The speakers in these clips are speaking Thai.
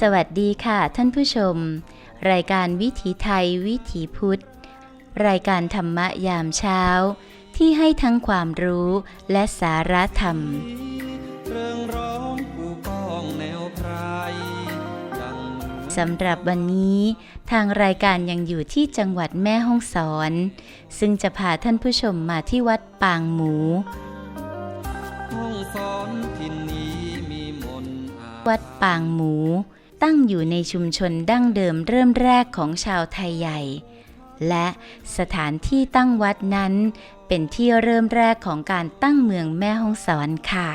สวัสดีค่ะท่านผู้ชม รายการวิถีไทยวิถีพุทธ รายการธรรมะยามเช้า ที่ให้ทั้งความรู้และสาระธรรม เรื่องร้องผู้กองแนวไพรสำหรับวันนี้ทางรายการยังอยู่ที่จังหวัดแม่ฮ่องสอน ซึ่งจะพาท่านผู้ชมมาที่วัดปางหมูห้องสอนทินนี้มีมนวัดปางหมู ตั้งอยู่ในชุมชนดั้งเดิมเริ่มแรกของชาวไทยใหญ่ และสถานที่ตั้งวัดนั้น เป็นที่เริ่มแรกของการตั้งเมืองแม่ฮ่องสอนค่ะ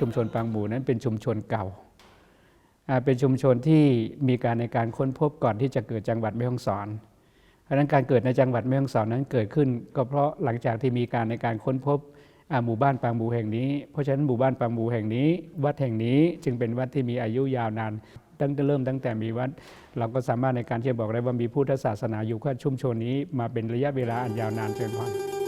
ชุมชนปางหมูนั้นเป็นชุมชนเก่า เป็นชุมชนที่มีการในการค้นพบก่อนที่จะเกิดจังหวัดแม่ฮ่องสอนเพราะนั้นการเกิดในจังหวัดแม่ฮ่องสอนนั้นเกิดขึ้น ก็เพราะหลังจากที่มีการในการค้นพบ หมู่บ้านปางหมูแห่งนี้ เพราะฉะนั้นหมู่บ้านปางหมูแห่งนี้ วัดแห่งนี้จึงเป็นวัดที่มีอายุยาวนานตั้งแต่เริ่มตั้งแต่มีวัด เราก็สามารถในการที่จะบอกได้ว่ามีพุทธศาสนาอยู่กับชุมชนนี้มาเป็นระยะเวลาอันยาวนานเจนพอ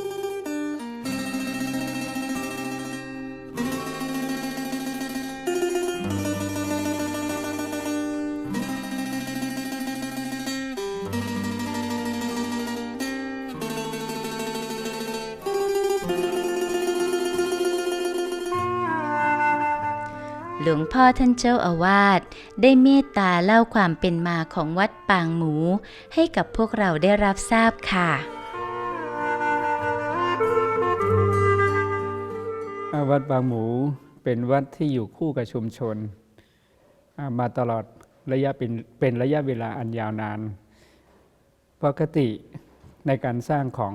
ลวงพ่อท่านเจ้าอาวาสได้เมตตาเล่าความเป็นมาของวัดปางหมู ให้กับพวกเราได้รับทราบค่ะวัดบางหมูเป็นวัดที่อยู่คู่กับชุมชน มาตลอดระยะเป็นเป็นระยะเวลาอันยาวนาน ปกติในการสร้างของ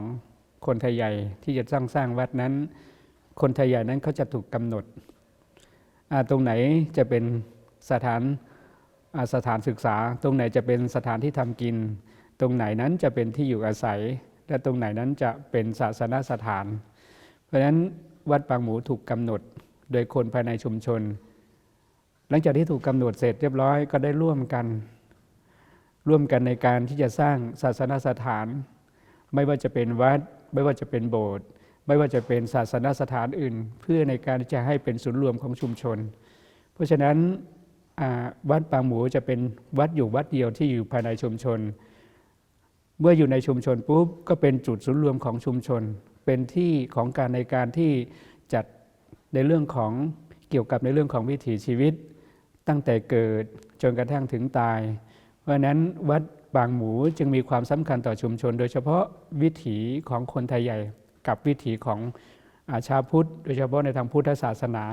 คนไทยใหญ่ที่จะสร้างสร้างวัดนั้น คนไทยใหญ่นั้นเขาจะถูกกำหนด ตรงไหนจะเป็นสถานสถานศึกษา ตรงไหนจะเป็นสถานที่ทำกิน ตรงไหนนั้นจะเป็นที่อยู่อาศัย และตรงไหนนั้นจะเป็นศาสนสถาน เพราะฉะนั้นวัดปางหมูถูกกำหนดโดยคนภายในชุมชน หลังจากที่ถูกกำหนดเสร็จเรียบร้อยก็ได้ร่วมกัน ร่วมกันในการที่จะสร้างศาสนสถาน ไม่ว่าจะเป็นวัด ไม่ว่าจะเป็นโบสถ์ ไม่ว่าจะเป็นศาสนสถานอื่น เพื่อในการจะให้เป็นศูนย์รวมของชุมชน เพราะฉะนั้นวัดปางหมูจะเป็นวัดอยู่วัดเดียวที่อยู่ภายในชุมชน เมื่ออยู่ในชุมชนปุ๊บก็เป็นจุดศูนย์รวมของชุมชน เป็นที่ของการในการที่จัดในเรื่องของเกี่ยวกับในเรื่องของวิถีชีวิต ตั้งแต่เกิดจนกระทั่งถึงตาย เพราะฉะนั้นวัดบางหมูจึงมีความสำคัญต่อชุมชน โดยเฉพาะวิถีของคนไทยใหญ่ กับวิถีของอาชาพุทธ โดยเฉพาะในทางพุทธศาสนา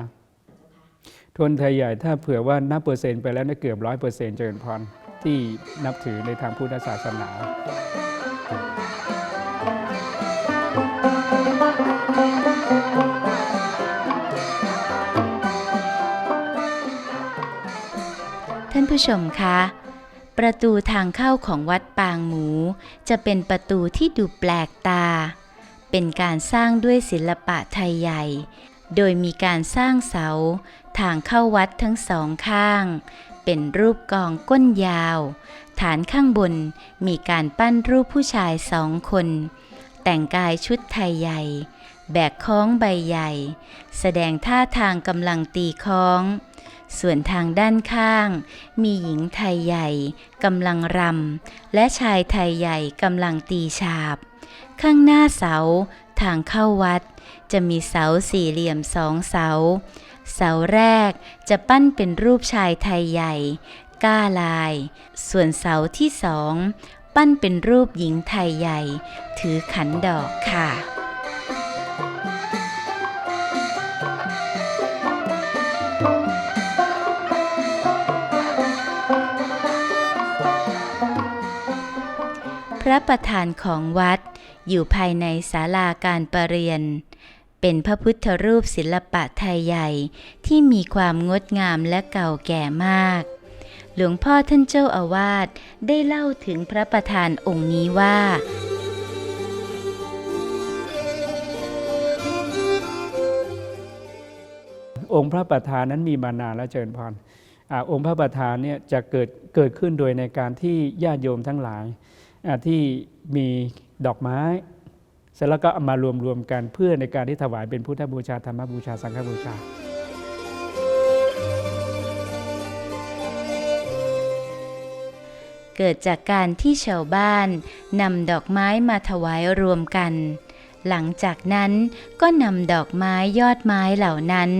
คนไทยใหญ่ถ้าเผื่อว่านับเปอร์เซ็นต์ไปแล้วนี่เกือบร้อยเปอร์เซ็นต์เจริญพรที่นับถือในทางพุทธศาสนาท่านผู้ชมคะ ประตูทางเข้าของวัดปางหมู จะเป็นประตูที่ดูแปลกตา เป็นการสร้างด้วยศิลปะไทยใหญ่ โดยมีการสร้างเสา ทางเข้าวัดทั้งสองข้าง เป็นรูปกองก้นยาว ฐานข้างบนมีการปั้นรูปผู้ชายสองคน แต่งกายชุดไทยใหญ่ แบกค้องใบใหญ่ แสดงท่าทางกำลังตีค้องส่วนทางด้านข้าง มีหญิงไทยใหญ่กำลังรำและชายไทยใหญ่กำลังตีฉาบ ข้างหน้าเสา ทางเข้าวัด จะมีเสาสี่เหลี่ยมสองเสา เสาแรกจะปั้นเป็นรูปชายไทยใหญ่ ก้าลาย ส่วนเสาที่สอง ปั้นเป็นรูปหญิงไทยใหญ่ ถือขันดอกค่ะพระประธานของวัด อยู่ภายในศาลาการประเรียน เป็นพระพุทธรูปศิลปะไทยใหญ่ที่มีความงดงามและเก่าแก่มาก หลวงพ่อท่านเจ้าอาวาสได้เล่าถึงพระประธานองค์นี้ว่าองค์พระประธานนั้นมีมานานแล้วเจริญพรอาองค์พระประธานเนี่ยจะเกิดเกิดขึ้นโดยในการที่ญาติโยมทั้งหลายที่มี ดอกไม้ เสร็จแล้วก็เอามารวมรวมๆกันเพื่อในการที่ถวายเป็นพุทธบูชาธรรมบูชาสังฆบูชา เกิดจากการที่ชาวบ้านนำดอกไม้มาถวายรวมกัน หลังจากนั้นก็นำดอกไม้ยอดไม้เหล่านั้น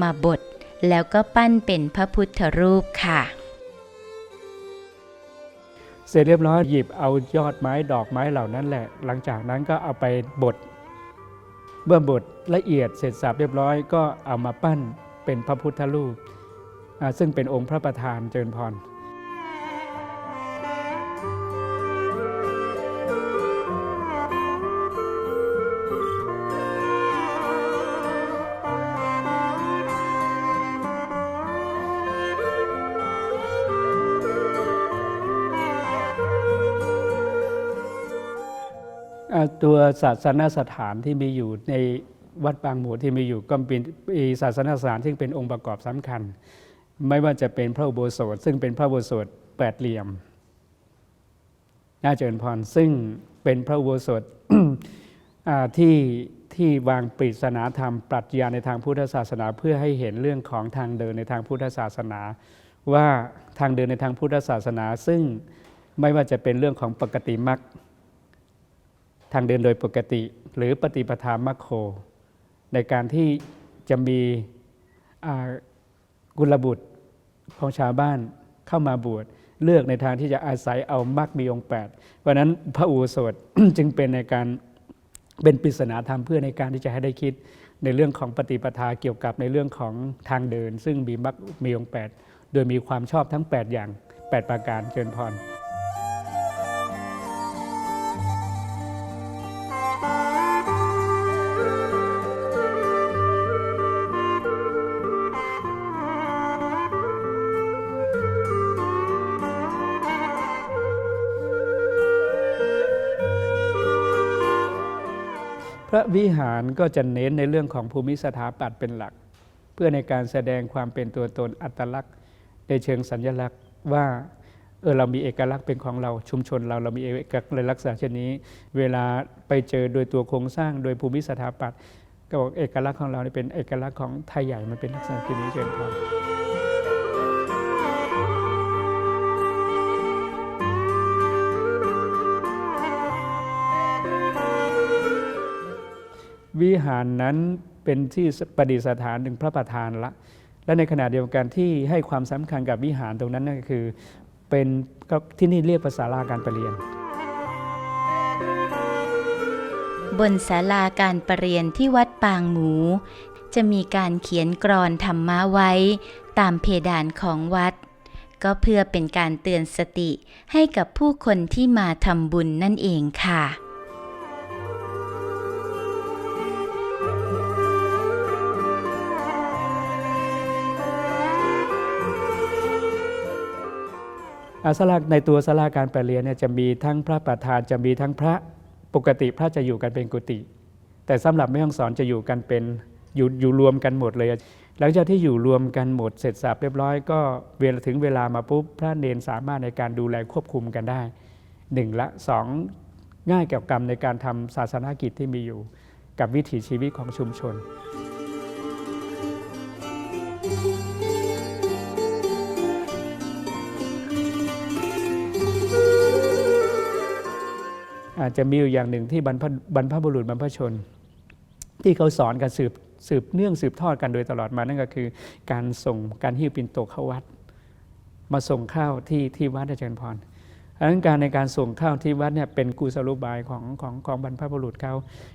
มาบดแล้วก็ปั้นเป็นพระพุทธรูปค่ะ เสร็จเรียบร้อยหยิบเอายอดไม้ดอกไม้เหล่านั้นแหละ หลังจากนั้นก็เอาไปบดเมื่อบดละเอียดเสร็จสับเรียบร้อยก็เอามาปั้นเป็นพระพุทธรูปซึ่งเป็นองค์พระประธานเจริญพร ตัวศาสนสถานที่มีอยู่ในวัดบางหมูที่มีอยู่ก็เป็นศาสนสถานซึ่งเป็นองค์ประกอบสำคัญ ไม่ว่าจะเป็นพระอุโบสถ ซึ่งเป็นพระอุโบสถแปดเหลี่ยมน่าเจริญพรซึ่งเป็นพระอุโบสถที่ที่วางปริศนาธรรมปรัชญาในทางพุทธศาสนา เพื่อให้เห็นเรื่องของทางเดินในทางพุทธศาสนา ว่าทางเดินในทางพุทธศาสนา ซึ่งไม่ว่าจะเป็นเรื่องของปกติมรรค ทางเดินโดยปกติหรือปฏิปทามัคโค ในการที่จะมีกุลบุตรของชาวบ้านเข้ามาบวชเลือกในทางที่จะอาศัยเอามรรคมีองค์แปดเพราะนั้นพระอุโสถจึงเป็นในการเป็นปริศนาธรรมเพื่อในการที่จะให้ได้คิดในเรื่องของปฏิปทาเกี่ยวกับในเรื่องของทางเดิน ซึ่งมีมรรคมีองค์แปดโดยมีความชอบทั้ง 8 อย่าง 8 ประการเชิญพร พระวิหารก็จะเน้นในเรื่องของภูมิสถาปัตย์เป็นหลัก เพื่อในการแสดงความเป็นตัวตนอัตลักษณ์ ในเชิงสัญลักษณ์ว่าเออเรามีเอกลักษณ์เป็นของเราชุมชนเราเรามีเอกลักษณ์เช่นนี้ เวลาไปเจอโดยตัวโครงสร้างโดยภูมิสถาปัตย์ก็บอกเอกลักษณ์ของเราเป็นเอกลักษณ์ของไทยใหญ่มันเป็นลักษณะที่นี้เชิญครับ วิหารนั้นเป็นที่ประดิษฐานหนึ่งพระประธานละ และในขณะเดียวกันที่ให้ความสำคัญกับวิหารตรงนั้นนั่นก็คือ เป็นที่นี่เรียกภาษาลาการประเรียน บนศาลาการประเรียนที่วัดปางหมู จะมีการเขียนกรอนธรรมะไว้ ตามเพดานของวัด ก็เพื่อเป็นการเตือนสติให้กับผู้คนที่มาทำบุญนั่นเองค่ะ สลาในตัวสลาการประเรียนเนี่ยจะมีทั้งพระประธานจะมีทั้งพระปกติพระจะอยู่กันเป็นกุฏิแต่สำหรับแม่ห้องสอนจะอยู่กันเป็นอยู่อยู่รวมกันหมดเลย หลังจากที่อยู่รวมกันหมดเสร็จสับเรียบร้อยก็เวลาถึงเวลามาปุ๊บพระเนนสามารถในการดูแลควบคุมกันได้หนึ่งละสองง่ายกับกรรมในการทำศาสนากิจที่มีอยู่ กับวิถีชีวิตของชุมชน อาจจะมีอยู่อย่างหนึ่งที่บรรพบรรพบุรุษบรรพชน ที่เขาสอนกันสืบสืบเนื่องสืบทอดกันโดยตลอดมานั่นก็คือ การส่งการหิ้วปินโตเข้าวัด มาส่งข้าวที่ที่วัดอาจารย์พรดังนั้นการในการส่งข้าวที่วัดเนี่ยเป็นกุศโลบายของของของบรรพบุรุษเขา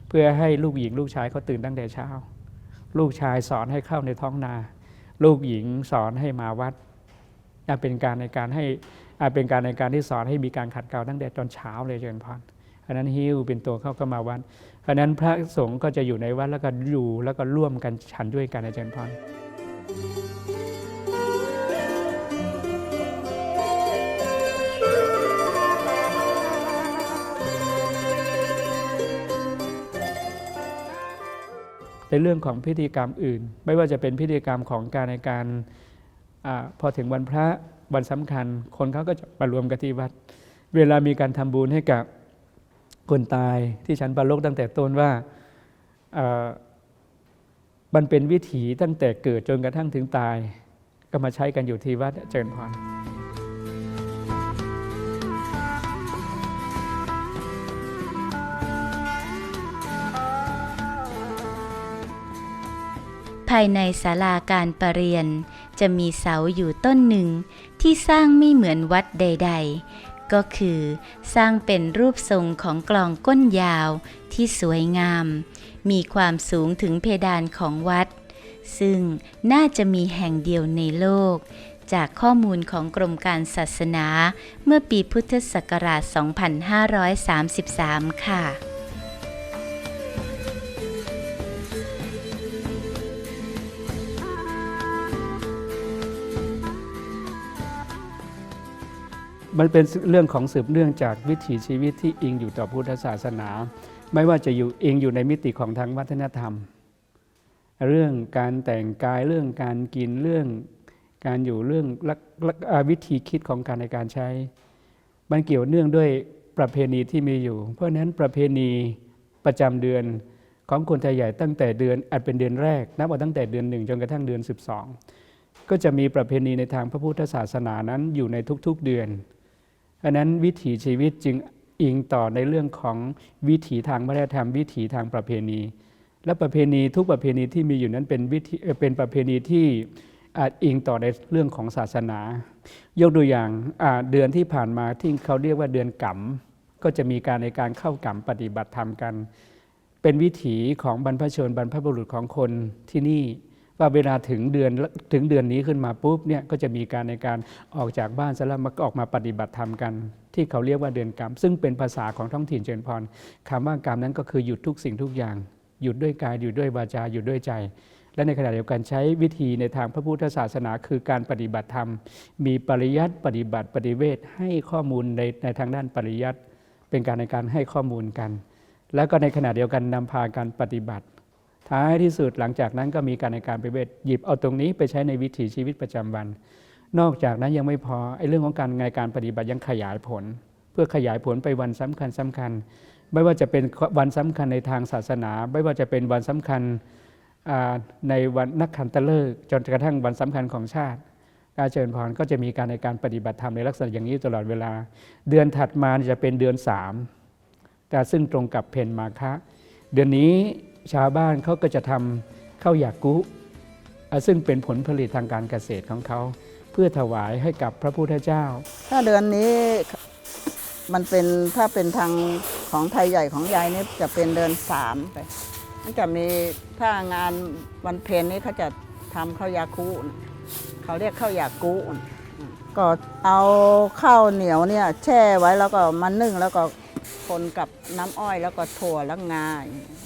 เพื่อให้ลูกหญิงลูกชายเขาตื่นตั้งแต่เช้า ลูกชายสอนให้เข้าในท้องนา ลูกหญิงสอนให้มาวัดอะเป็นการในการให้อะเป็นการในการที่สอนให้มีการขัดเกลาตั้งแต่ตอนเช้าเลยเจริญพร อันนั้นหิ้วเป็นตัวเข้าก็มาวัดเพราะฉะนั้นพระสงฆ์ก็จะอยู่ในวัดแล้วก็อยู่แล้วก็ร่วมกันฉันด้วยกันอาจารย์พรในเรื่องของพิธีกรรมอื่น ไม่ว่าจะเป็นพิธีกรรมของการในการอาพอถึงวันพระวันสำคัญ คนเขาก็จะมารวมกันที่วัด เวลามีการทำบุญให้กับ คนตายที่ฉันประโลกตั้งแต่ต้นว่ามันเป็นวิถีตั้งแต่เกิดจนกระทั่งถึงตาย ก็มาใช้กันอยู่ที่วัดเจริญพรภายในศาลาการประเรียน จะมีเสาอยู่ต้นหนึ่งที่สร้างไม่เหมือนวัดใด ๆ ก็คือสร้างเป็นรูปทรงของกลองก้นยาวที่สวยงาม มีความสูงถึงเพดานของวัด ซึ่งน่าจะมีแห่งเดียวในโลก จากข้อมูลของกรมการศาสนาเมื่อปีพุทธศักราช 2533 ค่ะ มันเป็นเรื่องของสืบเนื่องจากวิถีชีวิตที่อิงอยู่ต่อพุทธศาสนา ไม่ว่าจะอยู่อิงอยู่ในมิติของทางวัฒนธรรม เรื่องการแต่งกายเรื่องการกินเรื่องการอยู่เรื่องวิธีคิดของการในการใช้ มันเกี่ยวเนื่องด้วยประเพณีที่มีอยู่ เพราะฉะนั้นประเพณีประจำเดือนของคนไทยใหญ่ตั้งแต่เดือนอาจเป็นเดือนแรกนับว่าตั้งแต่เดือนหนึ่งจนกระทั่งเดือน 12 ก็จะมีประเพณีในทางพระพุทธศาสนานั้นอยู่ในทุกๆเดือน อันนั้นวิถีชีวิตจึงอิงต่อในเรื่องของวิถีทางวัฒนธรรม วิถีทางประเพณี และประเพณีทุกประเพณีที่มีอยู่นั้นเป็นวิถีเป็นประเพณีที่อาจอิงต่อในเรื่องของศาสนา ยกตัวอย่างาเดือนที่ผ่านมาที่เขาเรียกว่าเดือนกำก็จะมีการในการเข้ากำปฏิบัติธรรมกัน เป็นวิถีของบรรพชนบรรพบุรุษของคนที่นี่ ว่าเวลาถึงเดือนถึงเดือนนี้ขึ้นมาปุ๊บเนี่ยก็จะมีการในการออกจากบ้านเสร็จแล้วมาออกมาปฏิบัติธรรมกัน ที่เขาเรียกว่าเดือนกรรม ซึ่งเป็นภาษาของท้องถิ่นเจริญพรคำว่ากรรมนั้นก็คือหยุดทุกสิ่งทุกอย่าง หยุดด้วยกายหยุดด้วยวาจาหยุดด้วยใจ และในขณะเดียวกันใช้วิธีในทางพระพุทธศาสนาคือการปฏิบัติธรรม มีปริยัติปฏิบัติปฏิเวทให้ข้อมูลในในทางด้านปริยัติเป็นการในการให้ข้อมูลกัน แล้วก็ในขณะเดียวกันนำพาการปฏิบัติ ท้ายที่สุดหลังจากนั้นก็มีการในการไปเวทหยิบเอาตรงนี้ไปใช้ในวิถีชีวิตประจำวัน นอกจากนั้นยังไม่พอไอ้เรื่องของการในการปฏิบัติยังขยายผล เพื่อขยายผลไปวันสำคัญสำคัญ ไม่ว่าจะเป็นวันสำคัญในทางศาสนา ไม่ว่าจะเป็นวันสำคัญในวันนักขันตฤกษ์จนกระทั่งวันสำคัญของชาติการเจริญพรก็จะมีการในการปฏิบัติธรรมในลักษณะอย่างนี้ตลอดเวลา เดือนถัดมาจะเป็นเดือนสามแต่ซึ่งตรงกับเพนมาคะ เดือนนี้ ชาวบ้านเขาก็จะทำข้าวหยากุอะซึ่งเป็นผลผลิตทางการเกษตรของเขา เพื่อถวายให้กับพระพุทธเจ้า ถ้าเดือนนี้มันเป็นถ้าเป็นทางของไทยใหญ่ของยายนี่จะเป็นเดือนสามไปมันจะมีถ้างานวันเพ็ญนี้เขาจะทำข้าวยาคูนะเขาเรียกข้าวยากูนะ ก็เอาข้าวเหนียวเนี่ยแช่ไว้แล้วก็มานึ่งแล้วก็คนกับน้ำอ้อยแล้วก็ถั่วแล้วงา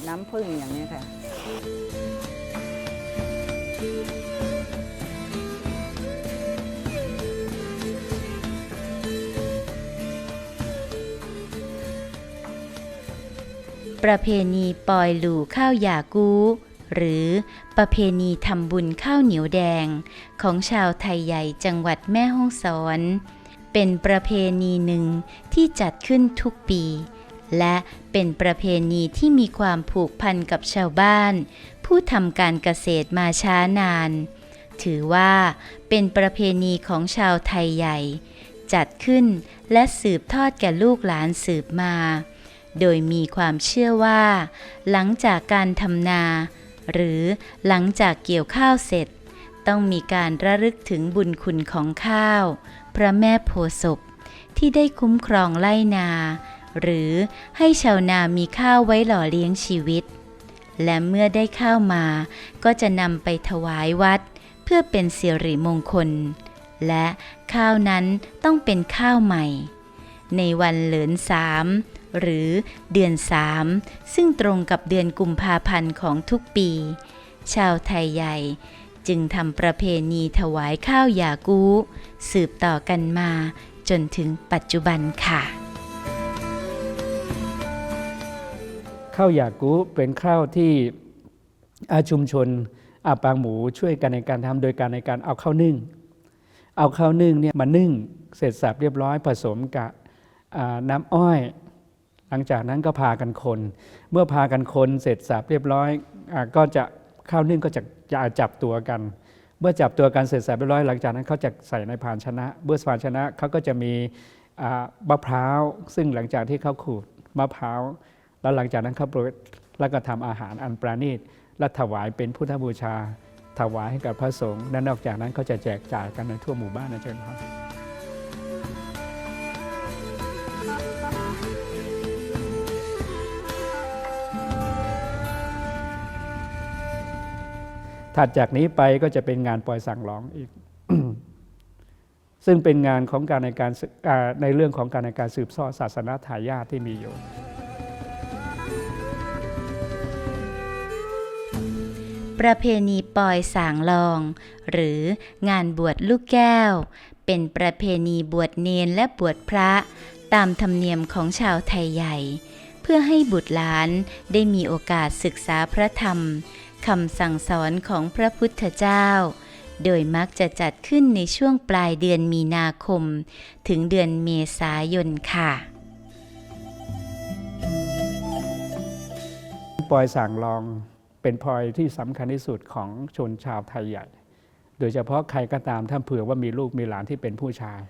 น้ำผึ้งอย่างนี้ค่ะประเพณีปอยหลู่ข้าวหยากู หรือประเพณีทำบุญข้าวเหนียวแดง ของชาวไทยใหญ่จังหวัดแม่ฮ่องสอน เป็นประเพณีหนึ่งที่จัดขึ้นทุกปี และเป็นประเพณีที่มีความผูกพันกับชาวบ้าน ผู้ทำการเกษตรมาช้านาน ถือว่าเป็นประเพณีของชาวไทยใหญ่ จัดขึ้นและสืบทอดแก่ลูกหลานสืบมาโดยมีความเชื่อว่า หลังจากการทำนา หรือหลังจากเกี่ยวข้าวเสร็จ ต้องมีการระลึกถึงบุญคุณของข้าว พระแม่โพศพที่ได้คุ้มครองไล่นา หรือให้ชาวนามีข้าวไว้หล่อเลี้ยงชีวิต และเมื่อได้ข้าวมาก็จะนำไปถวายวัด เพื่อเป็นสิริมงคล และข้าวนั้นต้องเป็นข้าวใหม่ ในวันเหลินสาม หรือเดือนสามซึ่งตรงกับเดือนกุมภาพันธ์ของทุกปี ชาวไทยใหญ่จึงทำประเพณีถวายข้าวหยากูสืบต่อกันมาจนถึงปัจจุบันค่ะ ข้าวหยากุเป็นข้าวที่อาชุมชนอาปางหมูช่วยกันในการทำโดยการในการเอาข้าวนึ่ง เอาข้าวนึ่งเนี่ยมานึ่งเสร็จสับเรียบร้อยผสมกับน้ำอ้อย หลังจากนั้นก็พากันคน เมื่อพากันคนเสร็จสับเรียบร้อยอก็จะข้าวนึ่งก็จะจะจับตัวกัน เมื่อจับตัวกันเสร็จสับเรียบร้อยหลังจากนั้นเขาจะใส่ในภาชนะ เมื่อภาชนะเขาก็จะมีมะพร้าว ซึ่งหลังจากที่เขาขูดมะพร้าว แล้วหลังจากนั้นเขาโปรยแล้วก็ทำอาหารอันประณีต และถวายเป็นพุทธบูชา ถวายให้กับพระสงฆ์และนอกจากนั้นเขาจะแจกจ่ายกันในทั่วหมู่บ้านนะเชิญครั ถัดจากนี้ไปก็จะเป็นงานปล่อยสั่งร้องอีก ซึ่งเป็นงานของการในการในเรื่องของการในการสืบทอดศาสนาทายาทที่มีอยู่ประเพณีปอยสางลอง หรืองานบวชลูกแก้ว เป็นประเพณีบวชเนนและบวชพระ ตามธรรมเนียมของชาวไทยใหญ่ เพื่อให้บุตรหลานได้มีโอกาสศึกษาพระธรรม คำสั่งสอนของพระพุทธเจ้า โดยมักจะจัดขึ้นในช่วงปลายเดือนมีนาคม ถึงเดือนเมษายนค่ะ ปอยสั่งลองเป็นพลอยที่สำคัญที่สุดของชนชาวไทยใหญ่ โดยเฉพาะใครก็ตามถ้าเผื่อว่ามีลูกมีหลานที่เป็นผู้ชาย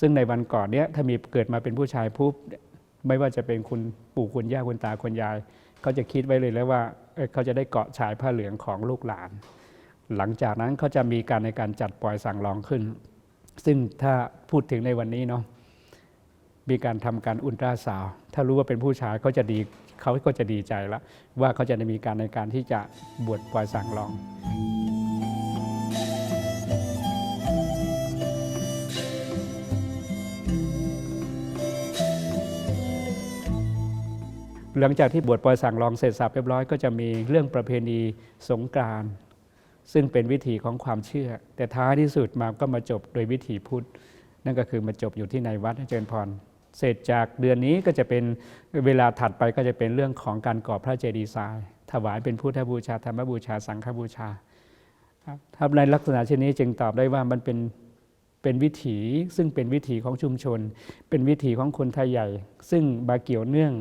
ซึ่งในวันก่อนเนี้ยถ้ามีเกิดมาเป็นผู้ชายปุ๊บไม่ว่าจะเป็นคุณปู่คุณย่าคุณตาคุณยาย เขาจะคิดไว้เลยแล้วว่าเเขาจะได้เกาะชายผ้าเหลืองของลูกหลาน หลังจากนั้นเขาจะมีการในการจัดปล่อยสั่งรองขึ้น ซึ่งถ้าพูดถึงในวันนี้เนาะมีการทำการอุลตราซาวด์ถ้ารู้ว่าเป็นผู้ชายเขาจะดีเขาก็จะดีใจละวว่าเขาจะได้มีการในการที่จะบวชปล่อยสั่งรอง หลังจากที่บวชปล่อยสั่งลองเสร็จสับเรียบร้อยก็จะมีเรื่องประเพณีสงกรานต์ซึ่งเป็นวิถีของความเชื่อ แต่ท้ายที่สุดมาก็มาจบโดยวิถีพุทธ นั่นก็คือมาจบอยู่ที่ในวัดเจริญพรเสร็จจากเดือนนี้ก็จะเป็นเวลาถัดไปก็จะเป็นเรื่องของการก่อพระเจดีย์ทรายถวายเป็นพุทธบูชาธรรมบูชาสังฆบูชาครับในลักษณะเช่นนี้จึงตอบได้ว่ามันเป็นเป็นวิถีซึ่งเป็นวิถีของชุมชน เป็นวิถีของคนไทยใหญ่ ซึ่งมาเกี่ยวเนื่อง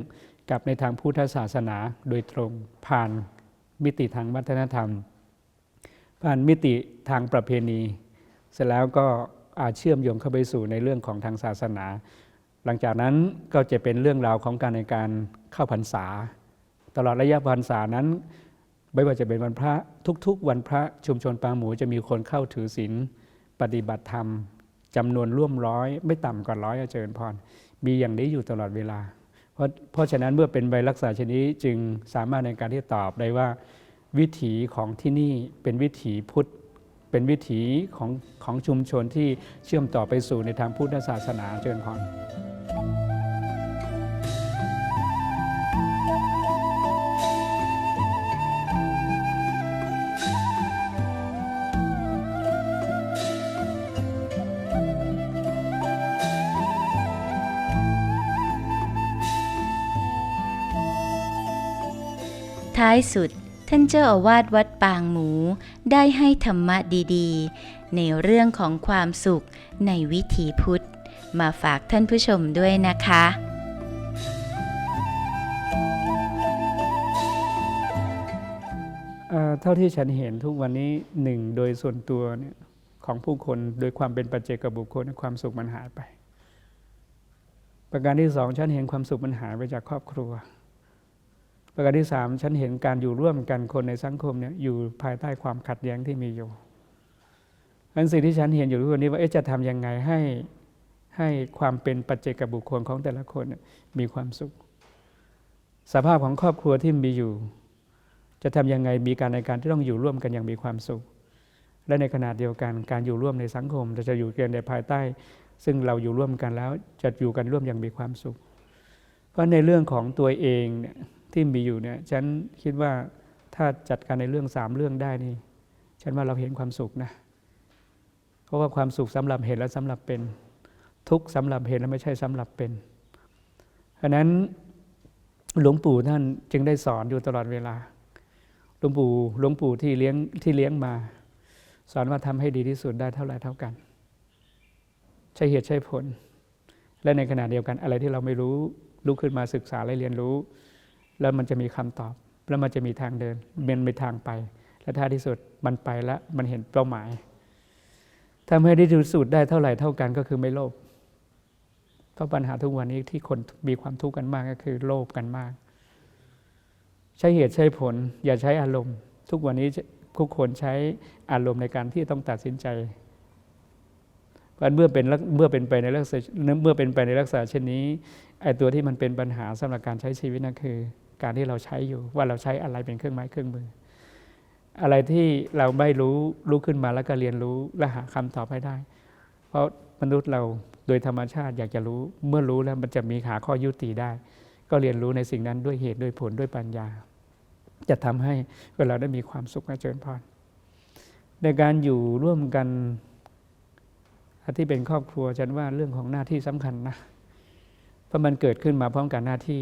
กับในทางพุทธศาสนาโดยตรงผ่านมิติทางวัฒนธรรม ผ่านมิติทางประเพณี เสร็จแล้วก็อาจเชื่อมโยงเข้าไปสู่ในเรื่องของทางศาสนา หลังจากนั้นก็จะเป็นเรื่องราวของการในการเข้าพรรษา ตลอดระยะพรรษานั้น ไม่ว่าจะเป็นวันพระทุกๆ วันพระชุมชนปางหมูจะมีคนเข้าถือศีลปฏิบัติธรรมจำนวนร่วมร้อย ไม่ต่ำกว่าร้อยอาเจริญพรมีอย่างนี้อยู่ตลอดเวลา ราะเพราะฉะนั้นเมื่อเป็นใบรักษาชนิดจึงสามารถในการที่ตอบได้ว่า วิถีของที่นี่เป็นวิถีพุทธ เป็นวิถีของของชุมชนที่เชื่อมต่อไปสู่ในทางพุทธศาสนาเจริญพร ท้ายสุด ท่านเจ้าอาวาสวัดปางหมูได้ให้ธรรมะดีๆ ในเรื่องของความสุขในวิถีพุทธ มาฝากท่านผู้ชมด้วยนะคะเอ่อเท่าที่ฉันเห็นทุกวันนี้หนึ่งโดยส่วนตัวเนี่ยของผู้คนโดยความเป็นปัจเจกบุคคลความสุขมันหายไป ประการที่สองฉันเห็นความสุขมันหายไปจากครอบครัว ประการที่สามฉันเห็นการอยู่ร่วมกันคนในสังคมเนี่ยอยู่ภายใต้ความขัดแย้งที่มีอยู่อันสิ่งที่ฉันเห็นอยู่ทุกวันนี้ว่าจะทำยังไงให้ให้ความเป็นปัจเจกบุคคลของแต่ละคนนมีความสุข สภาพของครอบครัวที่มีอยู่ จะทำยังไงมีการในการที่ต้องอยู่ร่วมกันอย่างมีความสุข และในขณะเดียวกันการอยู่ร่วมในสังคมเราจะอยู่กันในภายใต้ ซึ่งเราอยู่ร่วมกันแล้วจะอยู่กันร่วมอย่างมีความสุข เพราะในเรื่องของตัวเองเนี่ย ที่มีอยู่เนี่ยฉันคิดว่าถ้าจัดการในเรื่องสามเรื่องได้นี่ ฉันว่าเราเห็นความสุขนะ เพราะว่าความสุขสำหรับเห็นและสำหรับเป็น ทุกข์สำหรับเห็นและไม่ใช่สำหรับเป็นเพราะนั้นหลวงปู่ท่านจึงได้สอนอยู่ตลอดเวลา หลวงปู่หลวงปู่ที่เลี้ยงที่เลี้ยงมา สอนว่าทำให้ดีที่สุดได้เท่าไรเท่ากัน ใช่เหตุใช่ผล และในขณะเดียวกันอะไรที่เราไม่รู้ลุกขึ้นมาศึกษาและเรียนรู้ แล้วมันจะมีคำตอบ แล้วมันจะมีทางเดินมันมีทางไป และท้ายที่สุดมันไปแล้วมันเห็นเป้าหมายทำให้ได้ที่สุดได้เท่าไหร่เท่ากันก็คือไม่โลภเพราะปัญหาทุกวันนี้ที่คนมีความทุกข์กันมากก็คือโลภกันมาก ใช้เหตุใช้ผล อย่าใช้อารมณ์ ทุกวันนี้ทุกคนใช้อารมณ์ในการที่ต้องตัดสินใจเพราะเมื่อเป็นเมื่อเป็นไปในลักษณะเมื่อเป็นไปในลักษณะเช่นนี้ไอ้ตัวที่มันเป็นปัญหาสำหรับการใช้ชีวิตนั่นคือ การที่เราใช้อยู่ ว่าเราใช้อะไรเป็นเครื่องไม้เครื่องมือ อะไรที่เราไม่รู้รู้ขึ้นมาแล้วก็เรียนรู้และหาคำตอบให้ได้ เพราะมนุษย์เราโดยธรรมชาติอยากจะรู้เมื่อรู้แล้วมันจะมีหาข้อยุติได้ ก็เรียนรู้ในสิ่งนั้นด้วยเหตุด้วยผลด้วยปัญญา จะทำให้เวลาได้มีความสุขนะเจริญพรในการอยู่ร่วมกันที่เป็นครอบครัวฉันว่าเรื่องของหน้าที่สำคัญนะเพราะมันเกิดขึ้นมาพร้อมกับหน้าที่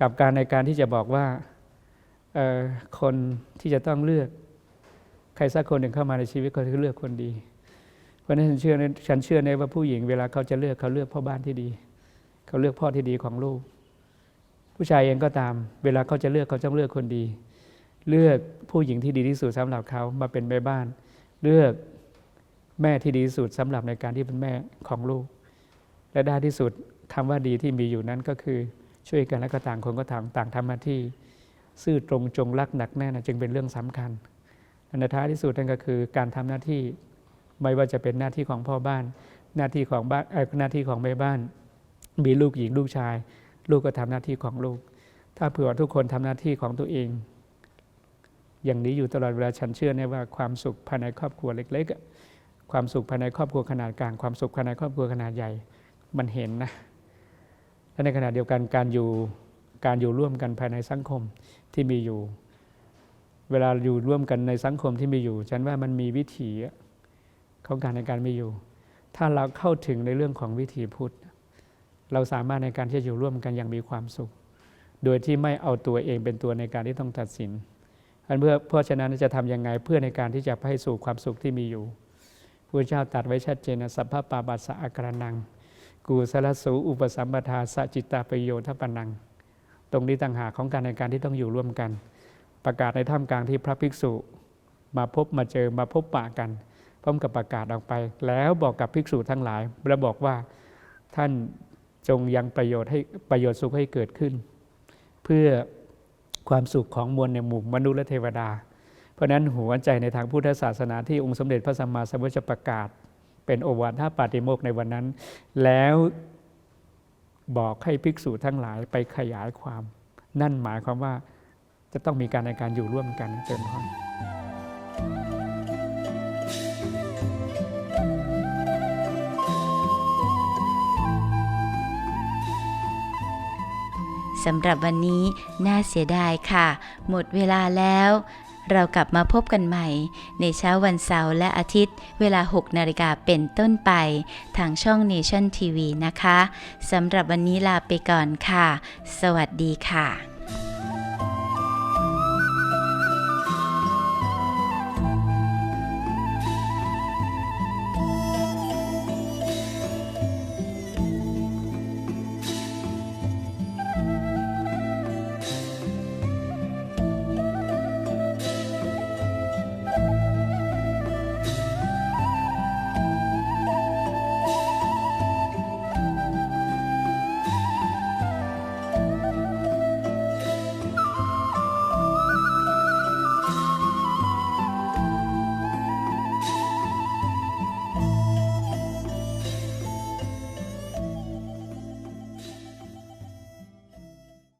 กับการในการที่จะบอกว่าคนที่จะต้องเลือก ใครสักคนหนึ่งเข้ามาในชีวิตเขาจะเลือกคนดี เพราะฉะนั้นฉันเชื่อฉันเชื่อในว่าผู้หญิงเวลาเขาจะเลือกเขาเลือกพ่อบ้านที่ดี เขาเลือกพ่อที่ดีของลูก ผู้ชายเองก็ตาม เวลาเขาจะเลือกเขาต้องเลือกคนดี เลือกผู้หญิงที่ดีที่สุดสำหรับเขามาเป็นแม่บ้าน เลือกแม่ที่ดีที่สุดสำหรับในการที่เป็นแม่ของลูก และได้ที่สุดคำว่าดีที่มีอยู่นั้นก็คือ ช่วยกันและก็ต่างคนก็ต่างต่างทำหน้าที่ ซื่อตรงจงรักหนักแน่นจึงเป็นเรื่องสำคัญอันท้ายที่สุดนั่นก็คือการทำหน้าที่ไม่ว่าจะเป็นหน้าที่ของพ่อบ้าน หน้าที่ของบ้านหน้าที่ของแม่บ้าน มีลูกหญิงลูกชาย ลูกก็ทำหน้าที่ของลูก ถ้าเผื่อทุกคนทำหน้าที่ของตัวเอง อย่างนี้อยู่ตลอดเวลาฉันเชื่อในว่าความสุขภายในครอบครัวเล็ก ๆ ความสุขภายในครอบครัวขนาดกลาง ความสุขภายในครอบครัวขนาดใหญ่ มันเห็นนะ และในขณะเดียวกันการอยู่การอยู่ร่วมกันภายในสังคมที่มีอยู่ เวลาอยู่ร่วมกันในสังคมที่มีอยู่ ฉันว่ามันมีวิถีของการในการมีอยู่ ถ้าเราเข้าถึงในเรื่องของวิถีพุทธ เราสามารถในการที่จะอยู่ร่วมกันอย่างมีความสุข โดยที่ไม่เอาตัวเองเป็นตัวในการที่ต้องตัดสินอันเพื่อเพราะฉะนั้นจะทํำยังไงเพื่อในการที่จะให้สู่ความสุขที่มีอยู่พระเจ้าตัดไว้ชัดเจนนะสัพพะปาบัสสะอากรนัง กูสลสูอุปสัมปทาสจิตตาประโยชน์ทปนัง ตรงนี้ต่างหากของการในการที่ต้องอยู่ร่วมกัน ประกาศในท่ามกลางที่พระภิกษุ มาพบมาเจอมาพบปะกัน พร้อมกับประกาศออกไป แล้วบอกกับภิกษุทั้งหลายและบอกว่าท่านจงยังประโยชน์ให้ประโยชน์สุขให้เกิดขึ้น เพื่อความสุขของมวลในหมู่มนุษย์และเทวดา เพราะนั้นหัวใจในทางพุทธศาสนาที่องค์สมเด็จพระสัมมาสัมพุทธเจ้าประกาศ เป็นโอวาทปาติโมกในวันนั้น แล้วบอกให้ภิกษุทั้งหลายไปขยายความ นั่นหมายความว่าจะต้องมีการในการอยู่ร่วมกันเจริญพรสำหรับวันนี้น่าเสียดายค่ะ หมดเวลาแล้ว เรากลับมาพบกันใหม่ ในเช้าวันเสาร์และอาทิตย์ เวลา 6 นาฬิกาเป็นต้นไป ทางช่อง Nation TV นะคะสำหรับวันนี้ลาไปก่อนค่ะ สวัสดีค่ะ